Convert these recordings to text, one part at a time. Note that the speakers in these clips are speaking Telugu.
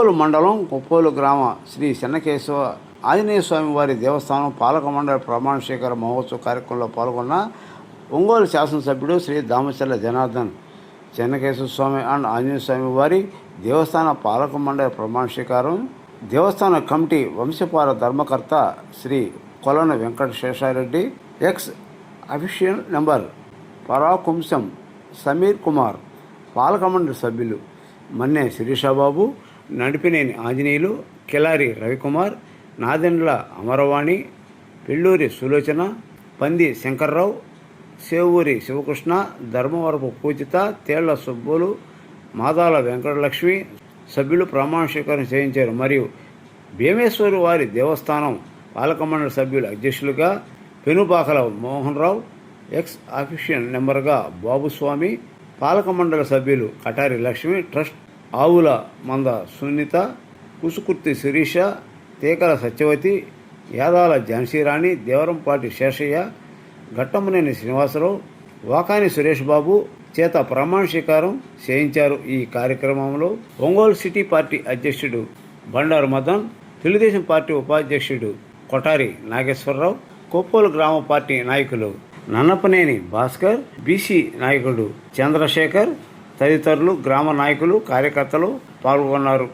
ఒంగోలు మండలం కొప్పోలు గ్రామ శ్రీ చెన్నకేశవ ఆంజనేయ స్వామి వారి దేవస్థానం పాలక మండలి ప్రమాణ మహోత్సవ కార్యక్రమంలో పాల్గొన్న ఒంగోలు శాసనసభ్యుడు శ్రీ దామచర్ల జనార్దన్ చెన్నకేశ్వర స్వామి అండ్ ఆంజనేయ స్వామి వారి దేవస్థాన పాలక మండలి ప్రమాణ స్వీకారం దేవస్థాన కమిటీ వంశపార ధర్మకర్త Sri Kolana Venkata Seshareddy ex official number పరాకుంశం Sameer Kumar పాలక మండలి సభ్యులు మన్నె శిరీషాబాబు నడిపినేని ఆంజనేయులు కిలారి రవికుమార్ నాదెండ్ల అమరవాణి పెళ్ళూరి సులోచన పంది శంకర్రావు సేవూరి శివకృష్ణ ధర్మవరపు పూజిత తేళ్ళ సుబ్బులు మాదాల వెంకటలక్ష్మి సభ్యులు ప్రమాణస్వీకారం చేయించారు. మరియు భీమేశ్వరి వారి దేవస్థానం పాలకమండలి సభ్యుల అధ్యక్షులుగా పెనుబాకల మోహన్ రావు ఎక్స్ ఆఫీషియల్ నెంబర్గా బాబుస్వామి పాలకమండలి సభ్యులు కటారి లక్ష్మి ట్రస్ట్ ఆవుల మంద సున్నిత కుసుకుర్తి శిరీష తేకల సత్యవతి యాదాల ఝాన్సీరాణి దేవరంపాటి శేషయ్య ఘట్టమనేని శ్రీనివాసరావు వాకాని సురేష్ బాబు చేత ప్రమాణ స్వీకారం చేయించారు ఈ కార్యక్రమంలో. ఒంగోలు సిటీ పార్టీ అధ్యక్షుడు బండారు మదన్ తెలుగుదేశం పార్టీ ఉపాధ్యక్షుడు కొటారి నాగేశ్వరరావు కొప్పోలు గ్రామ పార్టీ నాయకులు నన్నపనేని భాస్కర్ బీసీ నాయకుడు చంద్రశేఖర్ తదితరులు గ్రామ నాయకులు కార్యకర్తలు పాల్గొన్నారు.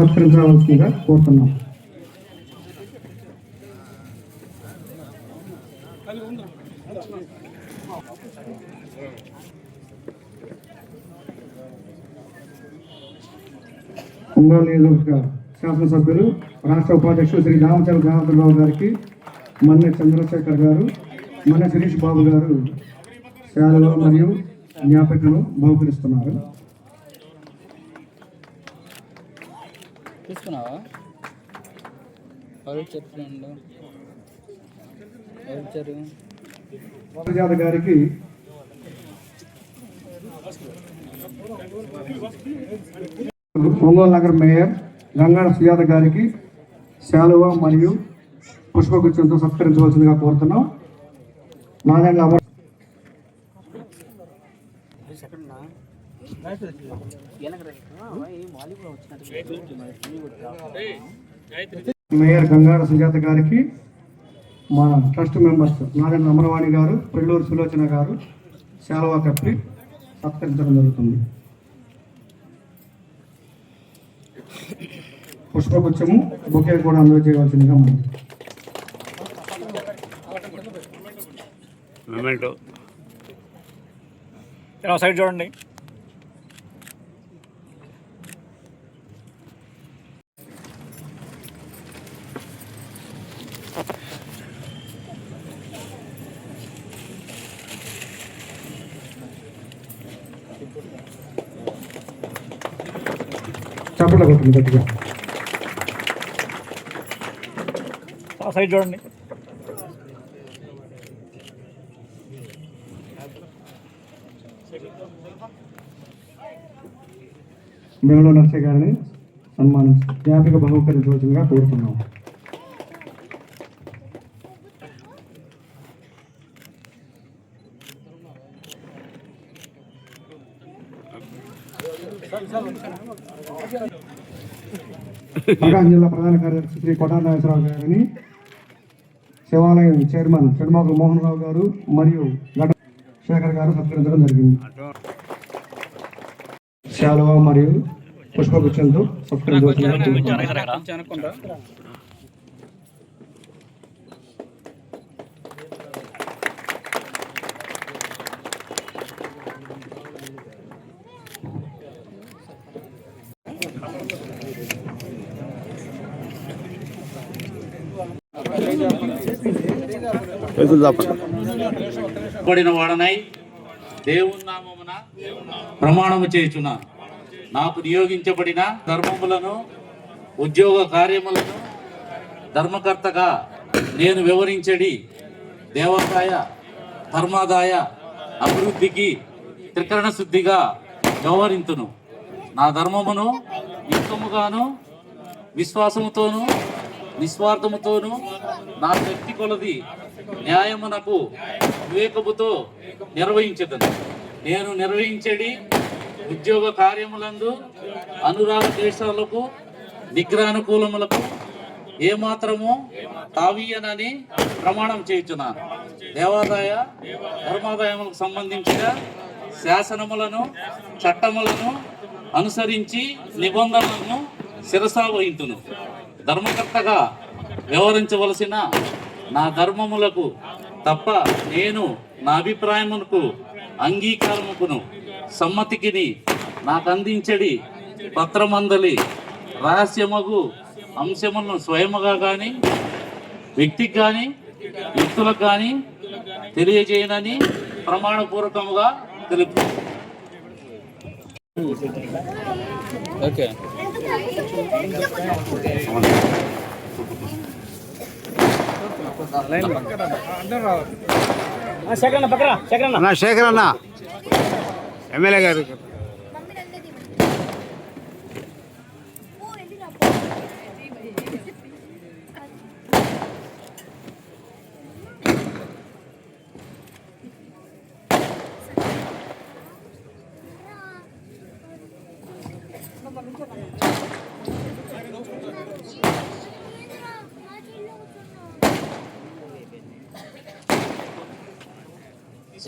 సత్కరించవలసిందిగా కోరుతున్నాం. ఒంగోలు నియోజకవర్గ శాసనసభ్యులు రాష్ట్ర ఉపాధ్యక్షులు శ్రీ రామచంద్ర జనార్దనరావు గారికి మన్నె చంద్రశేఖర్ గారు మన్నె శిరీష్ బాబు గారు శాలువ మరియు జ్ఞాపికను బహుకరిస్తున్నారు. తీసుకున్నావా? ఎవరు చెప్తున్నాడు? ఎవరు ఇచ్చారు? బాబుజాద గారికి ఒంగోలు నగర మేయర్ గంగాడ సుజాత గారికి శాలువ మరియు పుష్పగుచ్చంతో సత్కరించవలసిందిగా కోరుతున్నాం. నారాయణ మేయర్ గంగార సుజాత గారికి మా ట్రస్ట్ మెంబర్స్ నారాయణ అమరవాణి గారు పెళ్ళూరు సులోచన గారు శాలవా కప్పి సత్కరించడం జరుగుతుంది. పుష్పగుచ్చము బొకే కూడా అందజేయవలసిందిగా మనం సైడ్ చూడండి. గట్టిగా. సైడ్ చూడండి. మేమలో నర్సయ్య గారిని సన్మానించి జ్ఞాపిక బహుకరించవలసిందిగా కోరుతున్నాం. ప్రకాశం జిల్లా ప్రధాన కార్యదర్శి శ్రీ కొటా నాగేశ్వరరావు గారిని శివాలయం చైర్మన్ చెడుమాకుల మోహన్ రావు గారు మరియు గట శేఖర్ గారు సత్కరించడం జరిగింది. శాలువ మరియు పుష్పగుచ్చంతో సత్కరించవలసిందిగా పడిన వాడనై దేవుని నామమున ప్రమాణము చేయుచున్నాను నాకు నియోగించబడిన ధర్మములను ఉద్యోగ కార్యములను ధర్మకర్తగా నేను వివరించడి దేవాదాయ ధర్మాదాయ అభివృద్ధికి త్రికరణ శుద్ధిగా వ్యవహరింతును. నా ధర్మమును యుక్తముగాను విశ్వాసముతోను నిస్వార్థముతోను నా శక్తి కొలది న్యాయమునకు వివేకముతో నిర్వహించదను. నేను నిర్వహించడి ఉద్యోగ కార్యములందు అనురాగ దేశాలకు నిగ్రహానుకూలములకు ఏమాత్రము తావీయనని ప్రమాణం చేయుచున్నాను. దేవాదాయ ధర్మాదాయములకు సంబంధించిన శాసనములను చట్టములను అనుసరించి నిబంధనలను శిరసా వహించును ధర్మకర్తగా వ్యవహరించవలసిన నా ధర్మములకు తప్ప నేను నా అభిప్రాయమునకు అంగీకారముకును సమ్మతికిని నాకు అందించడి పత్రమందలి రహస్యమగు అంశములను స్వయముగా కానీ వ్యక్తికి కానీ వ్యక్తులకు కానీ తెలియజేయనని ప్రమాణపూర్వకముగా తెలుపు. శేఖరన్న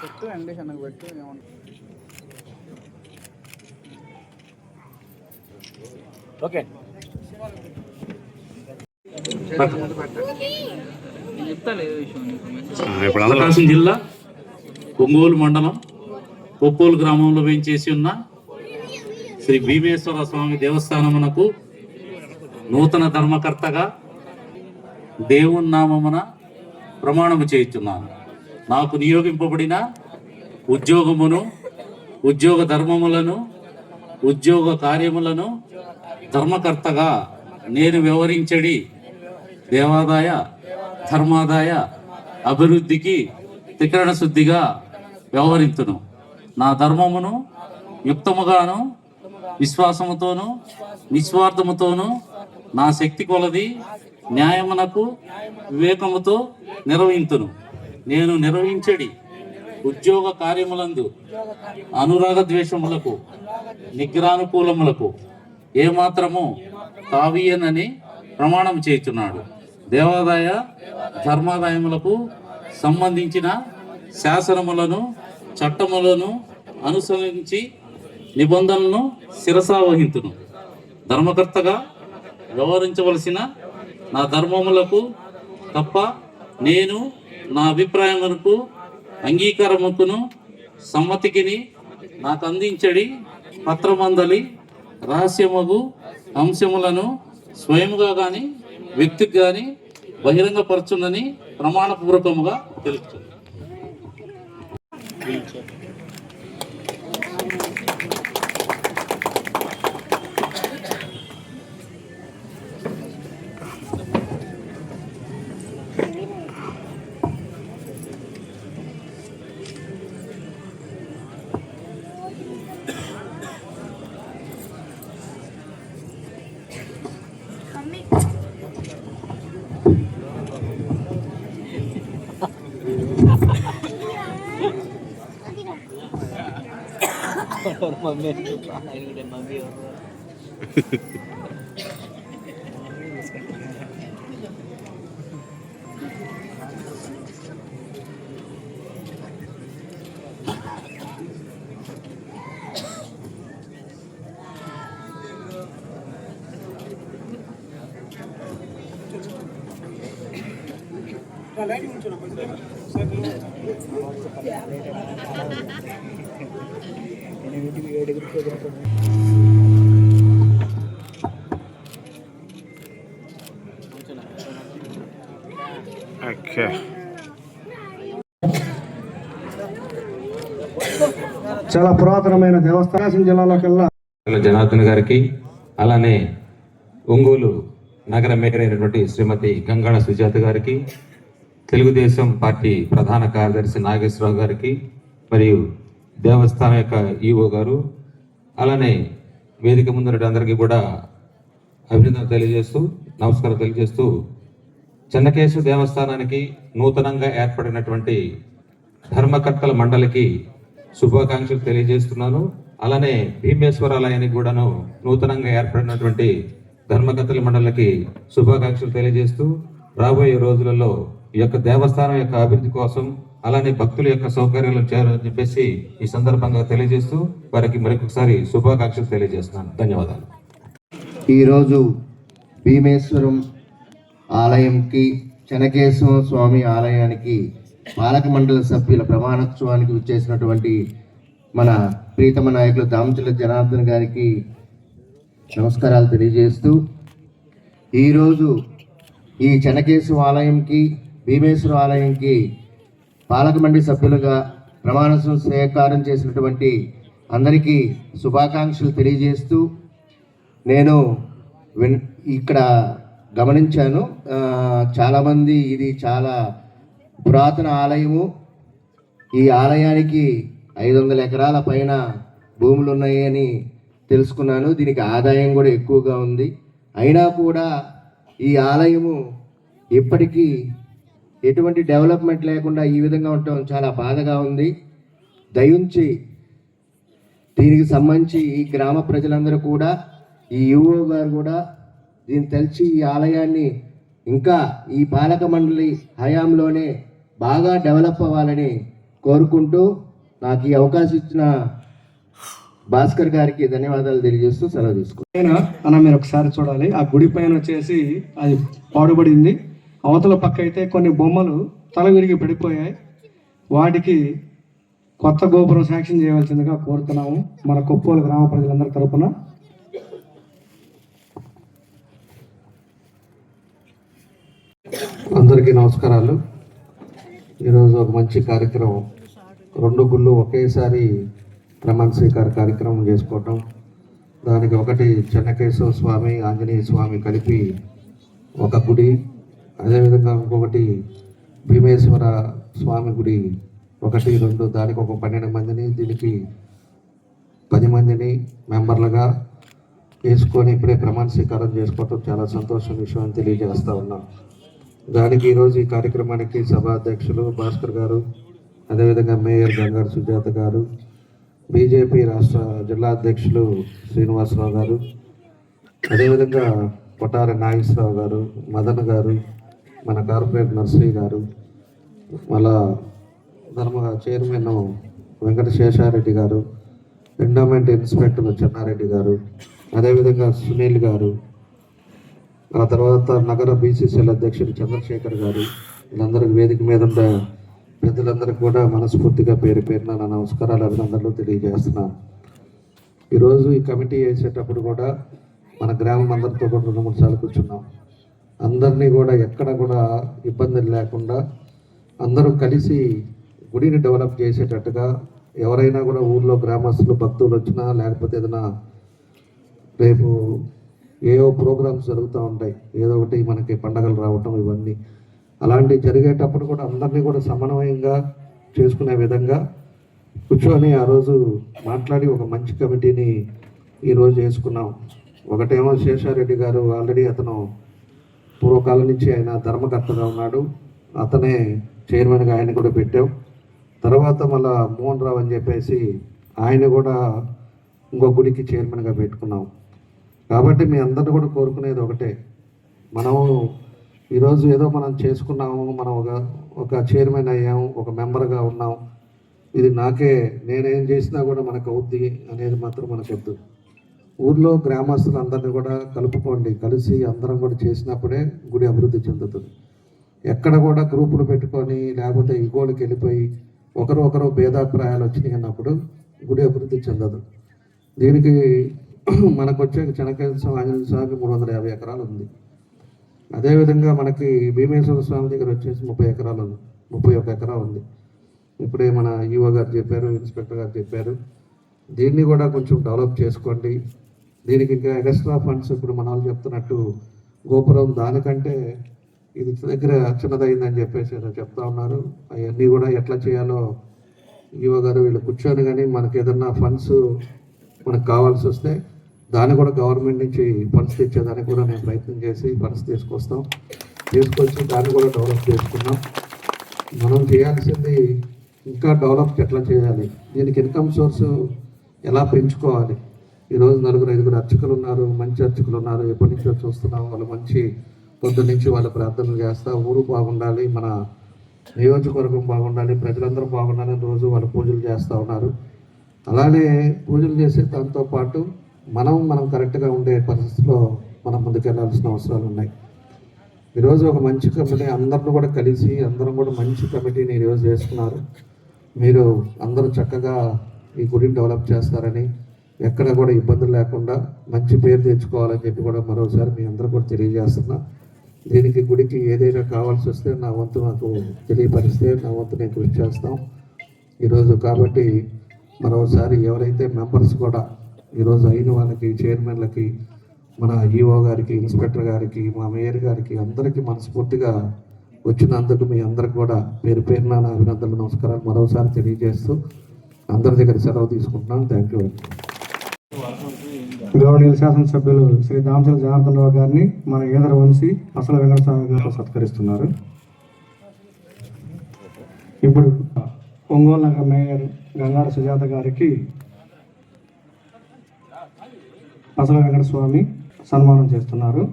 ఎమ్మెల్యే గారు ఓకే. ఇప్పుడు ప్రకాశం జిల్లా ఒంగోలు మండలం కొప్పోలు గ్రామంలో వేయించేసి ఉన్న శ్రీ భీమేశ్వర స్వామి దేవస్థానమునకు నూతన ధర్మకర్తగా దేవుని నామమున ప్రమాణము చేయుచున్నాను. నాకు నియోగింపబడిన ఉద్యోగమును ఉద్యోగ ధర్మములను ఉద్యోగ కార్యములను ధర్మకర్తగా నేను వ్యవహరించడి దేవాదాయ ధర్మాదాయ అభివృద్ధికి త్రికరణ శుద్ధిగా వ్యవహరించును నా ధర్మమును యుక్తముగాను విశ్వాసముతోను నిస్వార్థముతోను నా శక్తి కొలది న్యాయమునకు వివేకముతో నిర్వహింతును. నేను నిర్వహించడి ఉద్యోగ కార్యములందు అనురాగ ద్వేషములకు నిగ్రానుకూలములకు ఏమాత్రము తావీయనని ప్రమాణం చేస్తున్నాడు దేవాదాయ ధర్మాదాయములకు సంబంధించిన శాసనములను చట్టములను అనుసరించి నిబంధనలను శిరసావహింతును ధర్మకర్తగా వ్యవహరించవలసిన నా ధర్మములకు తప్ప నేను నా అభిప్రాయం వరకు అంగీకారముకును సమ్మతికిని నాకు అందించడి పత్రమందలి రహస్యమగు అంశములను స్వయముగా కానీ వ్యక్తికి కానీ బహిరంగపరచునని ప్రమాణపూర్వకముగా Mamento pa. Ayun na mamiro. Okay. చాలా పురాతనమైన దేవస్థానం జిల్లాలోకెల్లా. జనార్దన్ గారికి అలానే ఒంగోలు నగర మేయర్ అయినటువంటి శ్రీమతి గంగాళ సుజాత గారికి తెలుగుదేశం పార్టీ ప్రధాన కార్యదర్శి నాగేశ్వరరావు గారికి మరియు దేవస్థానం యొక్క ఈఓ గారు అలానే వేదిక ముందు అందరికీ కూడా అభినందన తెలియజేస్తూ నమస్కారం తెలియజేస్తూ చెన్నకేశ్వర దేవస్థానానికి నూతనంగా ఏర్పడినటువంటి ధర్మకర్తల మండలికి శుభాకాంక్షలు తెలియజేస్తున్నాను. అలానే భీమేశ్వరాలయానికి కూడాను నూతనంగా ఏర్పడినటువంటి ధర్మకర్తల మండలికి శుభాకాంక్షలు తెలియజేస్తూ రాబోయే రోజులలో ఈ యొక్క దేవస్థానం యొక్క అభివృద్ధి కోసం అలానే భక్తుల యొక్క సౌకర్యాలు చేయాలని చెప్పేసి ఈ సందర్భంగా తెలియజేస్తూ వారికి మరొకసారి శుభాకాంక్షలు తెలియజేస్తున్నాను. ధన్యవాదాలు. ఈరోజు భీమేశ్వరం ఆలయంకి చెనకేశ్వర స్వామి ఆలయానికి పాలక మండలి సభ్యుల ప్రమాణోత్సవానికి వచ్చేసినటువంటి మన ప్రీతమ నాయకులు దామచల జనార్దన్ గారికి నమస్కారాలు తెలియజేస్తూ ఈరోజు ఈ చెనకేశ్వర ఆలయంకి భీమేశ్వర ఆలయంకి పాలక మండలి సభ్యులుగా ప్రమాణ స్వీకారం చేసినటువంటి అందరికీ శుభాకాంక్షలు తెలియజేస్తూ నేను విన్ ఇక్కడ గమనించాను. చాలామంది ఇది చాలా పురాతన ఆలయము. ఈ ఆలయానికి ఐదు వందల ఎకరాల పైన భూములు ఉన్నాయని తెలుసుకున్నాను. దీనికి ఆదాయం కూడా ఎక్కువగా ఉంది. అయినా కూడా ఈ ఆలయము ఇప్పటికీ ఎటువంటి డెవలప్మెంట్ లేకుండా ఈ విధంగా ఉండటం చాలా బాధగా ఉంది. దయించి దీనికి సంబంధించి ఈ గ్రామ ప్రజలందరూ కూడా ఈ యువో గారు కూడా దీన్ని తెలిసి ఈ ఆలయాన్ని ఇంకా ఈ పాలక మండలి హయాంలోనే బాగా డెవలప్ అవ్వాలని కోరుకుంటూ నాకు ఈ అవకాశం ఇచ్చిన భాస్కర్ గారికి ధన్యవాదాలు తెలియజేస్తూ సెలవు తీసుకుంటాను అన్న మీరు ఒకసారి చూడాలి. ఆ గుడి పైన వచ్చేసి అది పాడుబడింది. అవతల పక్క అయితే కొన్ని బొమ్మలు తల విరిగి పడిపోయాయి. వాటికి కొత్త గోపురం శాంక్షన్ చేయవలసిందిగా కోరుతున్నాము మన కొప్పోలు గ్రామ ప్రజలందరి తరపున. అందరికీ నమస్కారాలు. ఈరోజు ఒక మంచి కార్యక్రమం. రెండు గుళ్ళు ఒకేసారి ప్రమాణ స్వీకార కార్యక్రమం చేసుకోవటం. దానికి ఒకటి చెన్నకేశవ స్వామి ఆంజనేయ స్వామి కలిపి ఒక గుడి. అదేవిధంగా ఇంకొకటి భీమేశ్వర స్వామి గుడి. ఒకటి రెండు దానికి ఒక పన్నెండు మందిని దీనికి పది మందిని మెంబర్లుగా వేసుకొని ఇప్పుడే ప్రమాణ స్వీకారం చేసుకోవటం చాలా సంతోషం విషయం అని తెలియజేస్తూ ఉన్నాం. దానికి ఈరోజు ఈ కార్యక్రమానికి సభా అధ్యక్షులు భాస్కర్ గారు అదేవిధంగా మేయర్ గంగారు సుజాత గారు బీజేపీ రాష్ట్ర జిల్లా అధ్యక్షులు శ్రీనివాసరావు గారు అదేవిధంగా కొట్టారి నాగేశ్వరరావు గారు మదన్ గారు మన కార్పొరేట్ నర్సరీ గారు మళ్ళా ధర్మ చైర్మన్ వెంకట శేషారెడ్డి గారు ఎండోమెంట్ ఇన్స్పెక్టర్ చెన్నారెడ్డి గారు అదేవిధంగా సునీల్ గారు ఆ తర్వాత నగర బీసీసీఎల్ అధ్యక్షుడు చంద్రశేఖర్ గారు వీళ్ళందరికీ వేదిక మీద ఉన్న పెద్దలందరికీ కూడా మనస్ఫూర్తిగా పేరు పేరున నా నమస్కారాలు అభినందనలు తెలియజేస్తున్నాను ఈరోజు ఈ కమిటీ వేసేటప్పుడు కూడా మన గ్రామం అందరితో కూడా రెండు మూడు సార్లు కూర్చున్నాం. అందరినీ కూడా ఎక్కడ కూడా ఇబ్బందులు లేకుండా అందరూ కలిసి గుడిని డెవలప్ చేసేటట్టుగా ఎవరైనా కూడా ఊర్లో గ్రామస్తులు భక్తులు వచ్చినా లేకపోతే ఏదైనా రేపు ఏవో ప్రోగ్రామ్స్ జరుగుతూ ఉంటాయి. ఏదో ఒకటి మనకి పండగలు రావటం ఇవన్నీ. అలాంటివి జరిగేటప్పుడు కూడా అందరినీ కూడా సమన్వయంగా చేసుకునే విధంగా కూర్చొని ఆ రోజు మాట్లాడి ఒక మంచి కమిటీని ఈరోజు చేసుకున్నాం ఒకటేమో శేషారెడ్డి గారు ఆల్రెడీ అతను పూర్వకాలం నుంచి ఆయన ధర్మకర్తగా ఉన్నాడు. అతనే చైర్మన్గా ఆయన కూడా పెట్టాం. తర్వాత మళ్ళా మోహన్ రావు అని చెప్పేసి ఆయన కూడా ఇంకో గుడికి చైర్మన్గా పెట్టుకున్నాం. కాబట్టి మీ అందరిని కూడా కోరుకునేది ఒకటే. మనము ఈరోజు ఏదో మనం చేసుకున్నాము మనం ఒక ఒక చైర్మన్ అయ్యాము ఒక మెంబర్గా ఉన్నాం. ఇది నాకే నేనేం చేసినా కూడా మనకు అవుద్ది అనేది మాత్రం మనకు చెప్తుంది ఊర్లో గ్రామస్తులందరినీ కూడా కలుపుకోండి. కలిసి అందరం కూడా చేసినప్పుడే గుడి అభివృద్ధి చెందుతుంది. ఎక్కడ కూడా గ్రూపులు పెట్టుకొని లేకపోతే ఇంకోళ్ళకి వెళ్ళిపోయి ఒకరు ఒకరు భేదాభిప్రాయాలు వచ్చినాయి అన్నప్పుడు గుడి అభివృద్ధి చెందదు. దీనికి మనకు వచ్చే చెనకేశ్వర ఆంజనేయ స్వామికి మూడు వందల యాభై ఎకరాలు ఉంది. అదేవిధంగా మనకి భీమేశ్వర స్వామి దగ్గర వచ్చేసి ముప్పై ఎకరాలు ఉంది. ముప్పై ఒక ఎకరా ఉంది. ఇప్పుడే మన ఈఓ గారు చెప్పారు ఇన్స్పెక్టర్ గారు చెప్పారు. దీన్ని కూడా కొంచెం డెవలప్ చేసుకోండి. దీనికి ఇంకా ఎక్స్ట్రా ఫండ్స్ ఇప్పుడు మన వాళ్ళు చెప్తున్నట్టు గోపురం దానికంటే ఇది దగ్గర చిన్నదైందని చెప్పేసి చెప్తా ఉన్నారు. అవన్నీ కూడా ఎట్లా చేయాలో ఈఓ గారు వీళ్ళు కూర్చొని కానీ మనకి ఏదన్నా ఫండ్స్ మనకు కావాల్సి వస్తే దాన్ని కూడా గవర్నమెంట్ నుంచి ఫండ్స్ తెచ్చేదానికి కూడా నేను ప్రయత్నం చేసి ఫండ్స్ తీసుకొస్తాం. తీసుకొచ్చి దాన్ని కూడా డెవలప్ చేసుకున్నాం మనం చేయాల్సింది ఇంకా డెవలప్ ఎట్లా చేయాలి? దీనికి ఇన్కమ్ సోర్స్ ఎలా పెంచుకోవాలి? ఈరోజు నలుగురు ఐదుగురు అర్చకులు ఉన్నారు మంచి అర్చకులు ఉన్నారు. ఎప్పటి నుంచో చూస్తున్నాం వాళ్ళు మంచి పొద్దు నుంచి వాళ్ళు ప్రార్థనలు చేస్తా ఊరు బాగుండాలి మన నియోజకవర్గం బాగుండాలి ప్రజలందరూ బాగుండాలని రోజు వాళ్ళు పూజలు చేస్తూ ఉన్నారు. అలానే పూజలు చేసే దాంతో పాటు మనం మనం కరెక్ట్గా ఉండే పరిస్థితిలో మనం ముందుకెళ్ళాల్సిన అవసరాలు ఉన్నాయి. ఈరోజు ఒక మంచి కమిటీ అందరిని కూడా కలిసి అందరం కూడా మంచి కమిటీని ఈరోజు చేస్తున్నారు మీరు అందరూ చక్కగా ఈ గుడిని డెవలప్ చేస్తారని ఎక్కడ కూడా ఇబ్బందులు లేకుండా మంచి పేరు తెచ్చుకోవాలని చెప్పి కూడా మరోసారి మీ అందరూ కూడా తెలియజేస్తున్నా. దీనికి గుడికి ఏదైనా కావాల్సి వస్తే నా వంతు నాకు తెలియపరిస్తే నా వంతు నేను కృషి చేస్తాం. ఈరోజు కాబట్టి మరోసారి ఎవరైతే మెంబర్స్ కూడా ఈరోజు అయిన వాళ్ళకి చైర్మన్లకి మన ఈఓ గారికి ఇన్స్పెక్టర్ గారికి మా మేయర్ గారికి అందరికీ మనస్ఫూర్తిగా వచ్చినందుకు మీ అందరికి కూడా పేరు పేరున నా అభినందనలు నమస్కారాలు మరోసారి తెలియజేస్తూ అందరి దగ్గర సెలవు తీసుకుంటున్నాను థ్యాంక్ యూ గౌరవనీయుల శాసనసభ్యులు శ్రీ దామచల జనార్దన్ రావు గారిని మన ఈదర వంశీ అసల వెంకటస్వామి గారు సత్కరిస్తున్నారు. ఇప్పుడు ఒంగోలు నగర మేయర్ గంగాడ సుజాత గారికి అసల వెంకటస్వామి సన్మానం చేస్తున్నారు.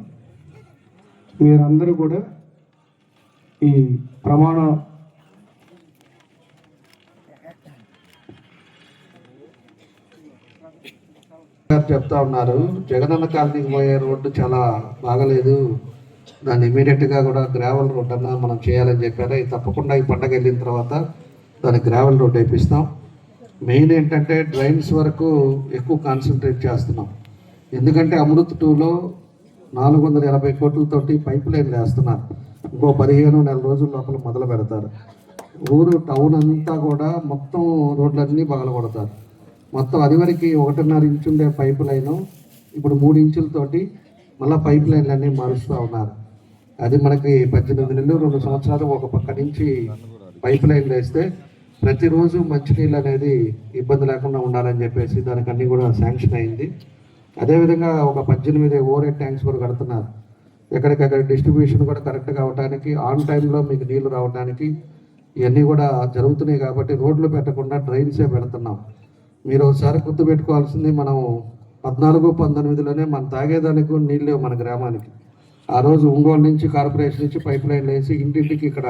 మీరందరూ కూడా ఈ ప్రమాణ గారు చెప్తా ఉన్నారు. జగనన్న కాలనీకి పోయే రోడ్డు చాలా బాగలేదు. దాన్ని ఇమీడియట్గా కూడా గ్రావెల్ రోడ్ అన్న మనం చేయాలని చెప్పారు. ఇది తప్పకుండా ఈ పండగ వెళ్ళిన తర్వాత దాన్ని గ్రావెల్ రోడ్ వేపిస్తాం. మెయిన్ ఏంటంటే డ్రైన్స్ వరకు ఎక్కువ కాన్సన్ట్రేట్ చేస్తున్నాం. ఎందుకంటే అమృత్ టూలో నాలుగు వందల ఎనభై కోట్లతోటి పైప్ లైన్ వేస్తున్నారు. ఇంకో పదిహేను నెల రోజుల లోపల మొదలు పెడతారు. ఊరు టౌన్ అంతా కూడా మొత్తం రోడ్లన్నీ పగలగొడతారు మొత్తం అది వరకు ఒకటిన్నర ఇంచు ఉండే పైప్ లైను ఇప్పుడు మూడు ఇంచులతోటి మళ్ళీ పైప్ లైన్లు అన్నీ మారుస్తూ ఉన్నారు. అది మనకి పద్దెనిమిది నెలలు రెండు సంవత్సరాలు ఒక పక్క నుంచి పైప్ లైన్లు వేస్తే ప్రతిరోజు మంచినీళ్ళు అనేది ఇబ్బంది లేకుండా ఉండాలని చెప్పేసి దానికి అన్నీ కూడా శాంక్షన్ అయింది. అదేవిధంగా ఒక పద్దెనిమిది ఓవర్ ట్యాంక్స్ కూడా కడుతున్నారు. ఎక్కడికక్కడ డిస్ట్రిబ్యూషన్ కూడా కరెక్ట్గా అవడానికి ఆన్ టైంలో మీకు నీళ్ళు రావడానికి ఇవన్నీ కూడా జరుగుతున్నాయి కాబట్టి రోడ్లు పెట్టకుండా డ్రైన్సే పెడుతున్నాం. మీరు ఒకసారి గుర్తుపెట్టుకోవాల్సింది మనం పద్నాలుగు పంతొమ్మిదిలోనే మనం తాగేదానికి కూడా నీళ్ళు లేవు మన గ్రామానికి. ఆ రోజు ఒంగోలు నుంచి కార్పొరేషన్ నుంచి పైప్ లైన్లు వేసి ఇంటింటికి ఇక్కడ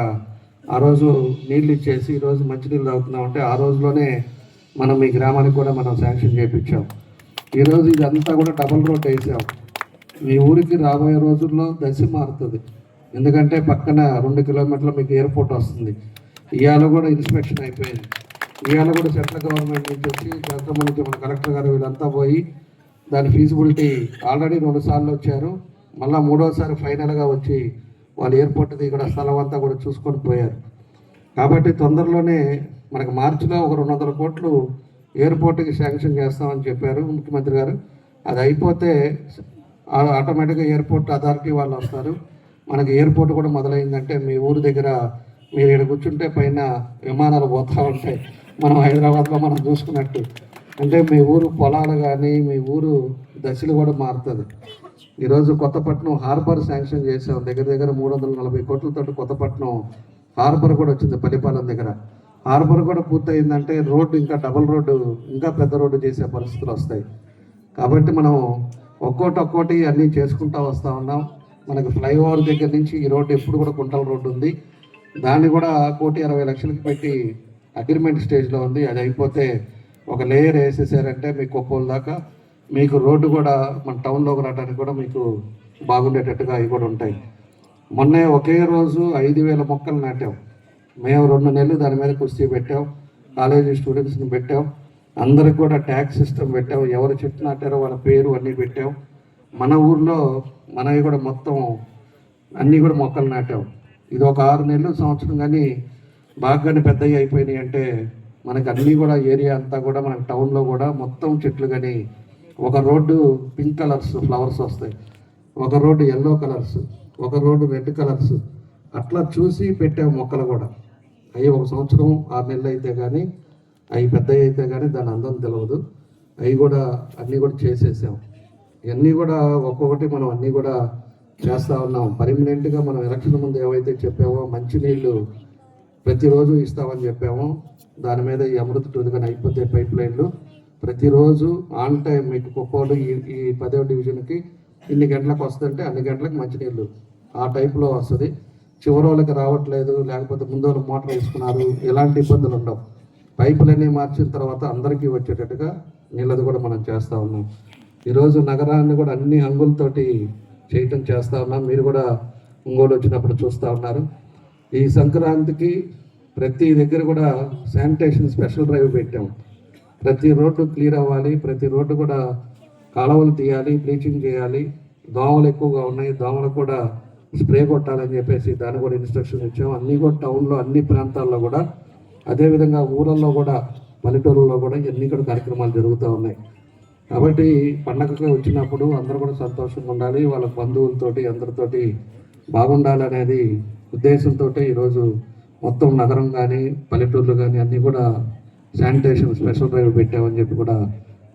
ఆ రోజు నీళ్ళు ఇచ్చేసి ఈరోజు మంచినీళ్ళు తాగుతున్నాం అంటే ఆ రోజులోనే మనం ఈ గ్రామానికి కూడా మనం శాంక్షన్ చేయించాం ఈరోజు ఇదంతా కూడా డబుల్ రోడ్ వేసాం. మీ ఊరికి రాబోయే రోజుల్లో దశ మారుతుంది. ఎందుకంటే పక్కన రెండు కిలోమీటర్ల మీకు ఎయిర్పోర్ట్ వస్తుంది. ఇవాళ కూడా ఇన్స్పెక్షన్ అయిపోయింది. ఇవాళ కూడా సెంట్రల్ గవర్నమెంట్ నుంచి వచ్చి గతంలో నుంచి మన కలెక్టర్ గారు వీళ్ళంతా పోయి దాని ఫీజిబిలిటీ ఆల్రెడీ రెండు సార్లు వచ్చారు. మళ్ళీ మూడోసారి ఫైనల్గా వచ్చి వాళ్ళు ఎయిర్పోర్ట్ ఇక్కడ స్థలం అంతా కూడా చూసుకొని పోయారు. కాబట్టి తొందరలోనే మనకు మార్చిలో ఒక రెండు వందల కోట్లు ఎయిర్పోర్ట్కి శాంక్షన్ చేస్తామని చెప్పారు ముఖ్యమంత్రి గారు. అది అయిపోతే ఆ- ఆటోమేటిక్గా ఎయిర్పోర్ట్ అథారిటీ వాళ్ళు వస్తారు. మనకి ఎయిర్పోర్ట్ కూడా మొదలైందంటే మీ ఊరి దగ్గర మీరు ఇక్కడ కూర్చుంటే పైన విమానాలు పోతూ ఉంటాయి. మనం హైదరాబాద్లో మనం చూసుకున్నట్టు. అంటే మీ ఊరు పొలాలు కానీ మీ ఊరు దశలు కూడా మారుతుంది. ఈరోజు కొత్తపట్నం హార్బర్ శాంక్షన్ చేసాం దగ్గర దగ్గర మూడు వందల నలభై కోట్లతో కొత్తపట్నం హార్బర్ కూడా వచ్చింది పల్లిపాలెం దగ్గర. హార్బర్ కూడా పూర్తయిందంటే రోడ్డు ఇంకా డబుల్ రోడ్డు ఇంకా పెద్ద రోడ్డు చేసే పరిస్థితులు వస్తాయి. కాబట్టి మనం ఒక్కోటి ఒక్కోటి అన్నీ చేసుకుంటూ వస్తూ ఉన్నాం. మనకు ఫ్లైఓవర్ దగ్గర నుంచి ఈ రోడ్డు ఎప్పుడు కూడా కుంటల రోడ్డు ఉంది. దాన్ని కూడా కోటి అరవై లక్షలకి పెట్టి అగ్రిమెంట్ స్టేజ్లో ఉంది. అది అయిపోతే ఒక లేయర్ వేసేసారంటే మీకు కొప్పోలు దాకా మీకు రోడ్డు కూడా మన టౌన్లోకి రావడానికి కూడా మీకు బాగుండేటట్టుగా అవి కూడా ఉంటాయి. మొన్నే ఒకే రోజు ఐదు వేల మొక్కలు నాటాం. మేము రెండు నెలలు దాని మీద కుస్తీ పెట్టాం. కాలేజీ స్టూడెంట్స్ని పెట్టాం. అందరికి కూడా ట్యాక్స్ సిస్టమ్ పెట్టాం. ఎవరు చెట్టు నాటారో వాళ్ళ పేరు అన్నీ పెట్టాం. మన ఊర్లో మనవి కూడా మొత్తం అన్నీ కూడా మొక్కలు నాటాం. ఇది ఒక ఆరు నెలలు సంవత్సరం కానీ బాగా పెద్దవి అయిపోయినాయి అంటే మనకి అన్నీ కూడా ఏరియా అంతా కూడా మనకి టౌన్లో కూడా మొత్తం చెట్లు కానీ ఒక రోడ్డు పింక్ కలర్స్ ఫ్లవర్స్ వస్తాయి. ఒక రోడ్డు ఎల్లో కలర్స్ ఒక రోడ్డు రెడ్ కలర్స్ అట్లా చూసి పెట్టే మొక్కలు కూడా. అవి ఒక సంవత్సరం ఆరు నెలలు అయితే కానీ అవి పెద్దవి అయితే కానీ దాని అందం తెలియదు అవి కూడా అన్నీ కూడా చేసేసాం ఇవన్నీ కూడా ఒక్కొక్కటి మనం అన్నీ కూడా చేస్తూ ఉన్నాం పర్మనెంట్గా మనం ఎలక్షన్ ముందు ఏవైతే చెప్పామో మంచినీళ్ళు ప్రతిరోజు ఇస్తామని చెప్పాము. దాని మీద ఈ అమృత టూదిగా అయిపోతే పైప్ లైన్లు ప్రతిరోజు ఆన్ టైం మీకు కుప్పోలు ఈ ఈ పదవ డివిజన్కి ఇన్ని గంటలకు వస్తుంటే అన్ని గంటలకు మంచినీళ్ళు. ఆ టైప్లో వస్తుంది. చివరి వాళ్ళకి రావట్లేదు లేకపోతే ముందు వాళ్ళు మోటార్ వేసుకున్నారు ఎలాంటి ఇబ్బందులు ఉండవు. పైపులన్నీ మార్చిన తర్వాత అందరికీ వచ్చేటట్టుగా నీళ్ళది కూడా మనం చేస్తూ ఉన్నాం. ఈరోజు నగరాన్ని కూడా అన్ని అంగులతోటి చేయటం చేస్తూ ఉన్నాం. మీరు కూడా ఒంగోలు వచ్చినప్పుడు చూస్తూ ఉన్నారు. ఈ సంక్రాంతికి ప్రతి దగ్గర కూడా శానిటేషన్ స్పెషల్ డ్రైవ్ పెట్టాం. ప్రతి రోడ్డు క్లియర్ అవ్వాలి ప్రతి రోడ్డు కూడా కాలువలు తీయాలి బ్లీచింగ్ చేయాలి. దోమలు ఎక్కువగా ఉన్నాయి దోమలు కూడా స్ప్రే కొట్టాలని చెప్పేసి దాన్ని కూడా ఇన్స్ట్రక్షన్ ఇచ్చాం. అన్నీ కూడా టౌన్లో అన్ని ప్రాంతాల్లో కూడా. అదేవిధంగా ఊరల్లో కూడా పల్లెటూరులో కూడా ఇవన్నీ కూడా కార్యక్రమాలు జరుగుతూ ఉన్నాయి. కాబట్టి పండగకి వచ్చినప్పుడు అందరూ కూడా సంతోషంగా ఉండాలి. వాళ్ళ బంధువులతోటి అందరితోటి బాగుండాలి అనేది ఉద్దేశంతో ఈరోజు మొత్తం నగరం కానీ పల్లెటూర్లు కానీ అన్నీ కూడా శానిటేషన్ స్పెషల్ డ్రైవ్ పెట్టామని చెప్పి కూడా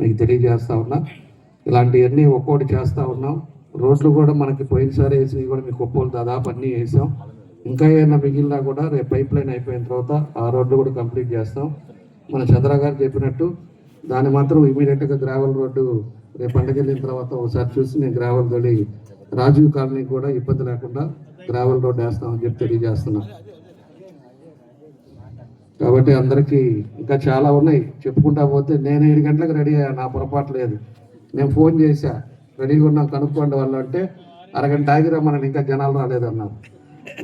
మీకు తెలియజేస్తా ఉన్నా. ఇలాంటివన్నీ ఒక్కోటి చేస్తూ ఉన్నాం. రోడ్లు కూడా మనకి పోయినసారి వేసినవి కూడా మీకు ఒప్పోలు దాదాపు అన్నీ వేసాం. ఇంకా ఏమైనా మిగిలినా కూడా రేపు పైప్ లైన్ అయిపోయిన తర్వాత ఆ రోడ్లు కూడా కంప్లీట్ చేస్తాం. మన చంద్ర గారు చెప్పినట్టు దాన్ని మాత్రం ఇమీడియట్గా గ్రావెల్ రోడ్డు రేపు పండుగ వెళ్ళిన తర్వాత ఒకసారి చూసి నేను గ్రావెల్ తోడి రాజీవ్ కాలనీ కూడా ఇబ్బంది లేకుండా గ్రావెల్ రోడ్డు వేస్తామని చెప్పి తెలియజేస్తున్నా. కాబట్టి అందరికీ ఇంకా చాలా ఉన్నాయి. చెప్పుకుంటా పోతే నేను ఏడు గంటలకు రెడీ అయ్యా నా పొరపాటు లేదు. నేను ఫోన్ చేశా రెడీగా ఉన్నాం కనుక్కోండి వాళ్ళు అంటే అరగంట ఆగిరా రమ్మని ఇంకా జనాలు రాలేదన్నారు.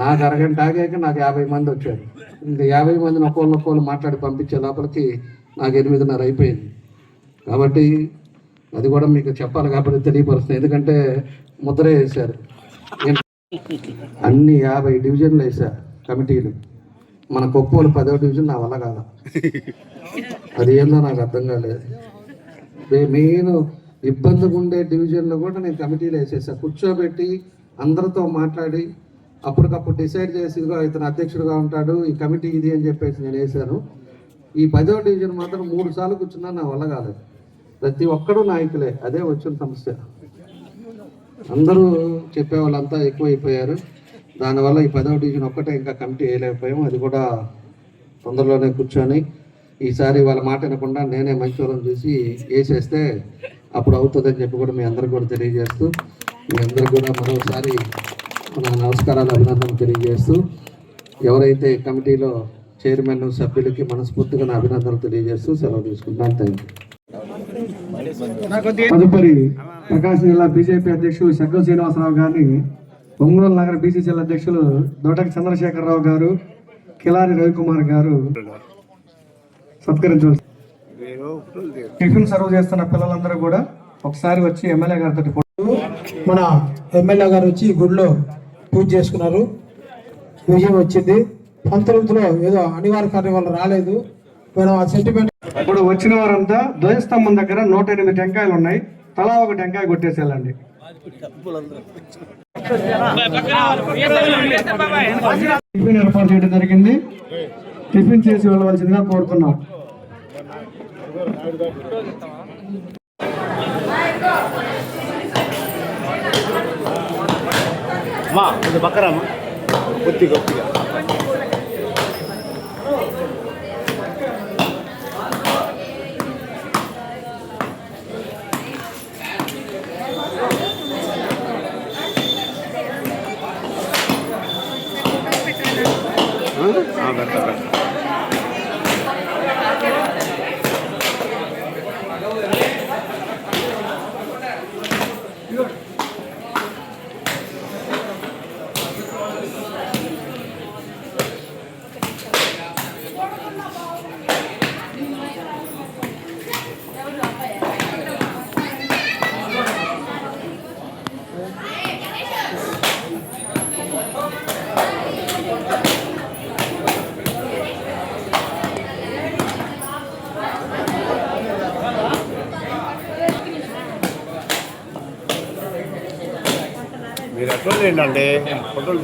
నాకు అరగంట ఆగాక నాకు యాభై మంది వచ్చారు. ఇంకా యాభై మందిని ఒక్కోళ్ళు ఒక్కోళ్ళు మాట్లాడి పంపించే లోపలికి నాకు ఎనిమిదిన్నర అయిపోయింది. కాబట్టి అది కూడా మీకు చెప్పాలి కాబట్టి తెలియపరుస్తుంది ఎందుకంటే ముద్ర వేశారు. అన్ని యాభై డివిజన్లు వేసా కమిటీలు. మన కొప్పోలు పదో డివిజన్ నా వల్ల కాదు? అది ఏందో నాకు అర్థం కాలేదు. మెయిన్ ఇబ్బందిగా ఉండే డివిజన్లో కూడా నేను కమిటీలు వేసేసాను కూర్చోబెట్టి అందరితో మాట్లాడి అప్పటికప్పుడు డిసైడ్ చేసి ఇదిగో ఇతను అధ్యక్షుడిగా ఉంటాడు ఈ కమిటీ ఇది అని చెప్పేసి నేను వేశాను. ఈ పదో డివిజన్ మాత్రం మూడు సార్లు కూర్చున్నా నా వల్ల కాలేదు. ప్రతి ఒక్కడు నాయకులే. అదే వచ్చిన సమస్య. అందరూ చెప్పే వాళ్ళంతా ఎక్కువైపోయారు. దానివల్ల ఈ పదవ డివిజన్ ఒక్కటే ఇంకా కమిటీ వేయలేకపోయాం అది కూడా తొందరలోనే కూర్చొని ఈసారి వాళ్ళ మాట వినకుండా నేనే మంచివరం చూసి వేసేస్తే అప్పుడు అవుతుందని చెప్పి కూడా మీ అందరికి కూడా తెలియజేస్తూ మీ అందరికి కూడా మరోసారి నా నమస్కారాలు అభినందనలు తెలియజేస్తూ ఎవరైతే కమిటీలో చైర్మన్ సభ్యులకి మనస్ఫూర్తిగా నా అభినందనలు తెలియజేస్తూ సెలవు తీసుకుంటాను థ్యాంక్ యూ తదుపరి ప్రకాశం జిల్లా బీజేపీ అధ్యక్షులు శగ్గల శ్రీనివాసరావు గారిని ఒంగోలు నగర బీసీసీఎల్ అధ్యక్షులు దొడకి చంద్రశేఖరరావు గారు కిలారి రవికుమార్ గారు సత్కరించవలసి టిఫిన్ సర్వ్ చేస్తున్న పిల్లలందరూ కూడా ఒకసారి వచ్చి ఎమ్మెల్యే గారితో మన ఎమ్మెల్యే గారు వచ్చి గుడిలో పూజ చేసుకున్నారు. విజయం వచ్చింది. పంతొమ్మిదిలో ఏదో అనివార్య కార్యం వల్ల రాలేదు. మేము ఆ సెంటిమెంట్ ఇప్పుడు వచ్చిన వారంతా ధ్వజస్తంభం దగ్గర నూట ఎనిమిది టెంకాయలు ఉన్నాయి. తలా ఒక టెంకాయ కొట్టేసి వెళ్ళండి టిఫిన్ ఏర్పాటు చేయడం జరిగింది. టిఫిన్ చేసి వెళ్ళవలసిందిగా కోరుతున్నాం. అమ్మా కొంచెం పక్కరామ్మా కొద్ది కొద్దిగా ಹಾಂ ಬರ್ತಾ ಬರ್ತಾ మీరు ఫోటోలు